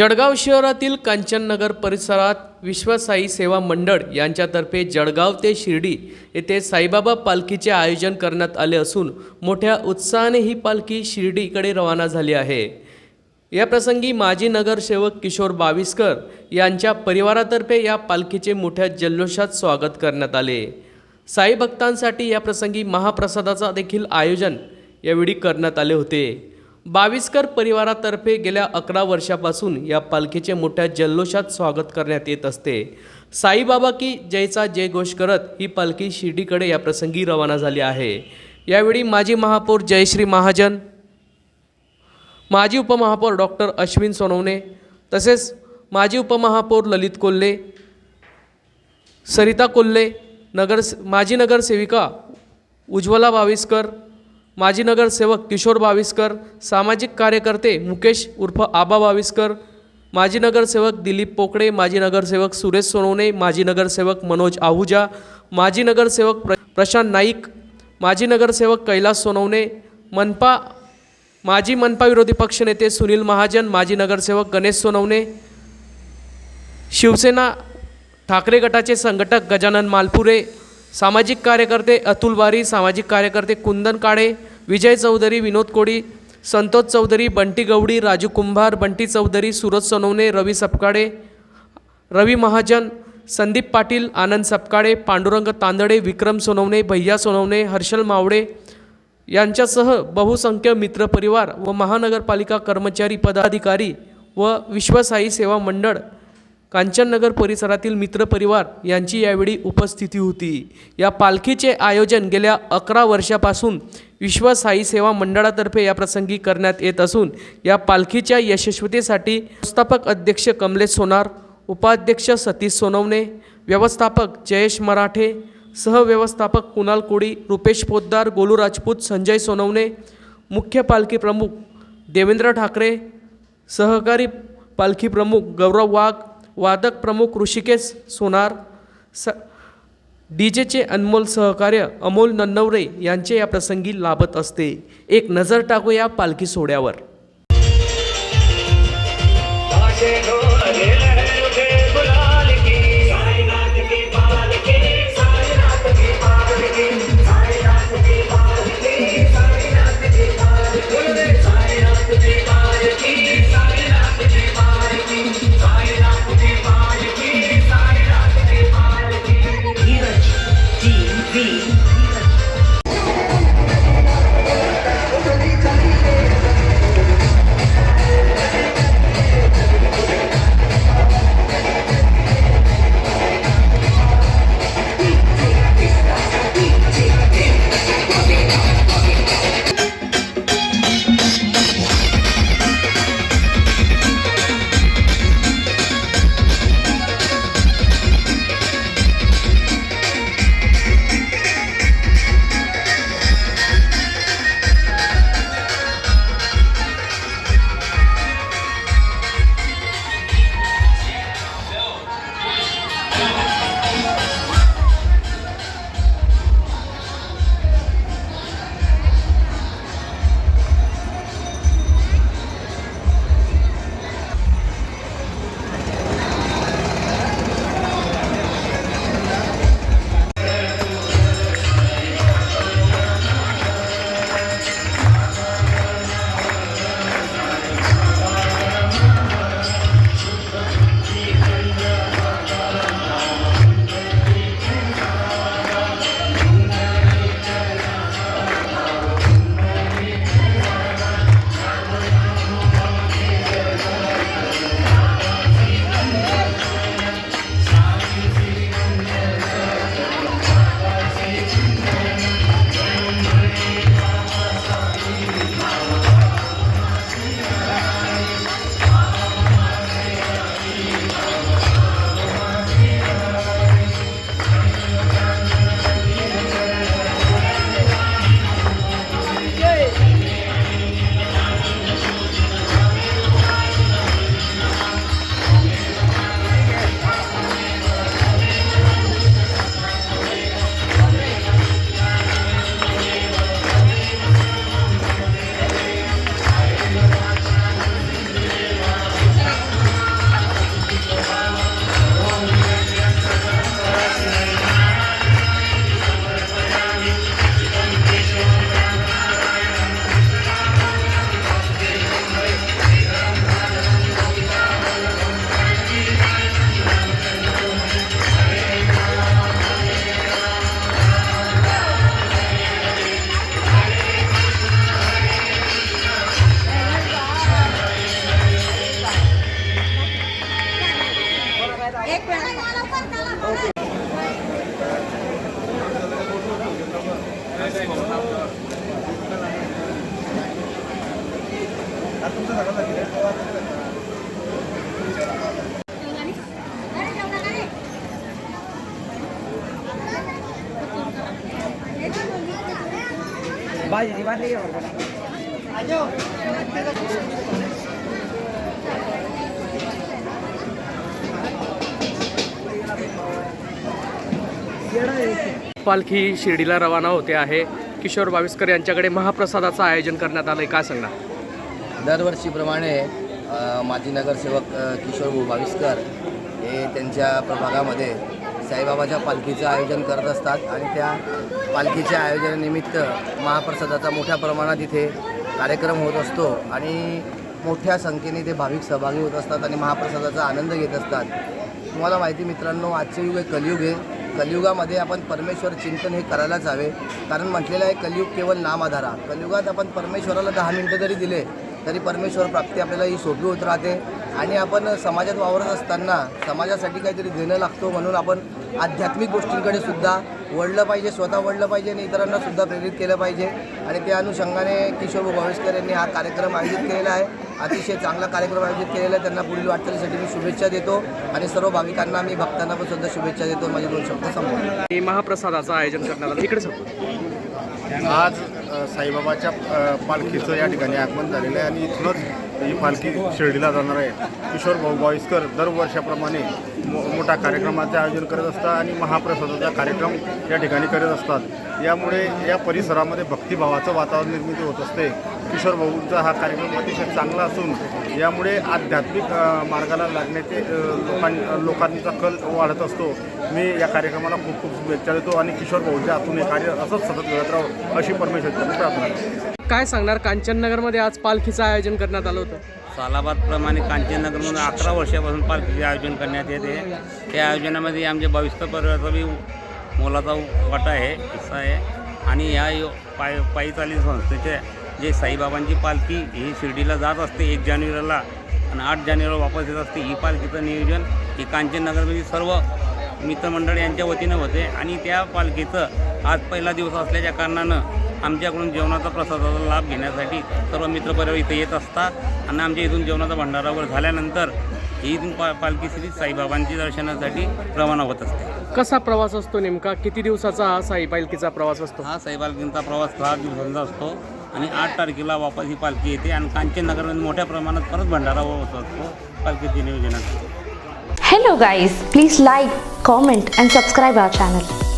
जळगाव शहरातील कांचननगर परिसरात विश्वसाई सेवा मंडळ यांच्यातर्फे जळगाव ते शिर्डी येथे साईबाबा पालखीचे आयोजन करण्यात आले असून मोठ्या उत्साहाने ही पालखी शिर्डीकडे रवाना झाली आहे. या प्रसंगी माजी नगरसेवक किशोर बाविस्कर यांच्या परिवारातर्फे या पालखीचे मोठ्या जल्लोषात स्वागत करण्यात आले. साई भक्तांसाठी या प्रसंगी महाप्रसादाचा देखील आयोजन यावेळी करण्यात आले होते. बाविस्कर परिवारातर्फे गेल्या अकरा वर्षापासून या पालखीचे मोठ्या जल्लोषात स्वागत करण्यात येत असते. साईबाबा की जयचा जय घोष करत ही पालखी शिर्डीकडे या प्रसंगी रवाना झाली आहे. यावेळी माजी महापौर जयश्री महाजन माजी उपमहापौर डॉक्टर अश्विन सोनवणे तसेच माजी उपमहापौर ललित कोल्हे सरिता कोल्हे नगर माजी नगरसेविका उज्ज्वला बाविस्कर माजी नगरसेवक किशोर बाविस्कर सामाजिक कार्यकर्ते मुकेश उर्फ आबा बाविस्कर माजी नगरसेवक दिलीप पोकळे माजी नगरसेवक सुरेश सोनवणे माजी नगरसेवक मनोज आहुजा माजी नगरसेवक प्र प्रशांत नाईक माजी नगरसेवक कैलास सोनवणे मनपा माजी मनपा विरोधी पक्षनेते सुनील महाजन माजी नगरसेवक गणेश सोनवणे शिवसेना ठाकरे गटाचे संघटक गजानन मालपुरे सामाजिक कार्यकर्ते अतुल बारी सामाजिक कार्यकर्ते कुंदन काळे विजय चौधरी विनोद कोडी संतोष चौधरी बंटी गवडी राजू कुंभार बंटी चौधरी सूरज सोनवणे रवी सपकाळे रवी महाजन संदीप पाटील आनंद सपकाळे पांडुरंग तांदडे विक्रम सोनवणे भैया सोनवणे हर्षल मावडे यांच्यासह बहुसंख्य मित्रपरिवार व महानगरपालिका कर्मचारी पदाधिकारी व विश्वसाई सेवा मंडळ कांचननगर परिसरातील मित्रपरिवार यांची यावेळी उपस्थिती होती. या पालखीचे आयोजन गेल्या अकरा वर्षापासून विश्वसाई सेवा मंडळातर्फे या प्रसंगी करण्यात येत असून या पालखीच्या यशस्वीतेसाठी व्यवस्थापक अध्यक्ष कमलेश सोनार उपाध्यक्ष सतीश सोनवणे व्यवस्थापक जयेश मराठे सहव्यवस्थापक कुणाल कोडी रुपेश पोद्दार गोलू राजपूत संजय सोनवणे मुख्य पालखी प्रमुख देवेंद्र ठाकरे सहकारी पालखी प्रमुख गौरव वाघ वादक प्रमुख ऋषिकेश सोनार स डी जेचे अनमोल सहकार्य अमोल नन्नवरे यांचे या प्रसंगी लाभत असते. एक नजर टाकूया पालखी सोहळ्यावर. पालखी शिर्डीला रवाना होते आहे. किशोर बाविस्कर यांच्याकडे महाप्रसादाचं आयोजन करण्यात आलं आहे काय सांगणार? दरवर्षीप्रमाणे माजी नगरसेवक किशोर भाविस्कर हे त्यांच्या प्रभागामध्ये साईबाबाच्या पालखीचं आयोजन करत असतात आणि त्या पालखीच्या आयोजनानिमित्त महाप्रसादाचा मोठ्या प्रमाणात इथे कार्यक्रम होत असतो आणि मोठ्या संख्येने ते भाविक सहभागी होत असतात आणि महाप्रसादाचा आनंद घेत असतात. तुम्हाला माहिती मित्रांनो आजचे युग हे कलियुग आहे. कलियुगामध्ये आपण परमेश्वर चिंतन हे करायलाच हवे. कारण म्हटलेलं आहे कलियुग केवळ नामाधारा कलियुगात आपण परमेश्वराला दहा मिनटं जरी दिले तरी परमेश्वर प्राप्ती आपल्याला ही सोपी होत राहते. आणि आपण समाजात वावरत असताना समाजासाठी काहीतरी देणं लागतो म्हणून आपण आध्यात्मिक गोष्टींकडे सुद्धा वळलं पाहिजे स्वतः वळलं पाहिजे आणि इतरांना सुद्धा प्रेरित केलं पाहिजे. आणि त्या अनुषंगाने किशोर भावेशकर यांनी हा कार्यक्रम आयोजित केलेला आहे. अतिशय चांगला कार्यक्रम आयोजित केलेला आहे. त्यांना पुढील वाटचालीसाठी मी शुभेच्छा देतो. आणि सर्व भाविकांना मी भक्तांना पण सुद्धा शुभेच्छा देतो. माझे दोन शब्द हे महाप्रसादाचं आयोजन करण्यात आलं इकडे सांगतो आज साईबाबाच्या अ, पालखीचं या ठिकाणी आगमन झालेलं आहे आणि इथूनच ही पालखी शिर्डीला जाणार आहे. किशोर भाऊ बॉईसकर दरवर्षाप्रमाणे मो मोठ्या कार्यक्रमाचे आयोजन करत असतात आणि महाप्रसादाचा कार्यक्रम या ठिकाणी करत असतात. यामुळे या परिसरामध्ये भक्तिभावाचं वातावरण निर्मिती होत असते. किशोर भाऊंचा हा कार्यक्रम अतिशय चांगला असून यामुळे आध्यात्मिक मार्गाला लागण्याचे लोकां लोकांचा कल वाढत असतो. मी या कार्यक्रमाला खूप खूप शुभेच्छा देतो आणि किशोर भाऊच्या हातून हे कार्य असंच सतत घडत राहो अशी परमेश्वरची प्रार्थना काय सांगणार? कांचननगरमध्ये आज पालखीचं आयोजन करण्यात आलं होतं. सालाबादप्रमाणे कांचननगरमधून अकरा वर्षापासून पालखीचे आयोजन करण्यात येते. त्या आयोजनामध्ये आमच्या बावीस परिवाराचा बी मोलाचा वाटा आहे हिस्सा आहे. आणि या यो पाय पायीचाली संस्थेचे जे साईबाबांची पालखी ही शिर्डीला जात असते एक जानेवारीला आणि आठ जानेवारीला वापस येत असते ही पालखीचं नियोजन ही कांचननगरमध्ये सर्व मित्रमंडळ यांच्या वतीनं होते. आणि त्या पालखीचं आज पहिला दिवस असल्याच्या कारणानं आमच्याकडून जेवणाचा प्रसादाचा लाभ घेण्यासाठी सर्व मित्रपरिवार इथे येत असतात आणि आमच्या इथून जेवणाचा भंडारा वगैरे झाल्यानंतर ही इथून पा पालखी श्री साईबाबांची दर्शनासाठी रवाना होत असते. कसा प्रवास असतो नेमका? किती दिवसाचा हा साई पालखीचा प्रवास असतो? हा साईबालकींचा प्रवास सहा दिवसांचा असतो आणि आठ तारखेला वापस ही पालखी येते आणि कांचननगरमध्ये मोठ्या प्रमाणात परत भंडारा होत असतो पालखीचे नियोजनासाठी. Hello guys, please like, comment and subscribe our channel.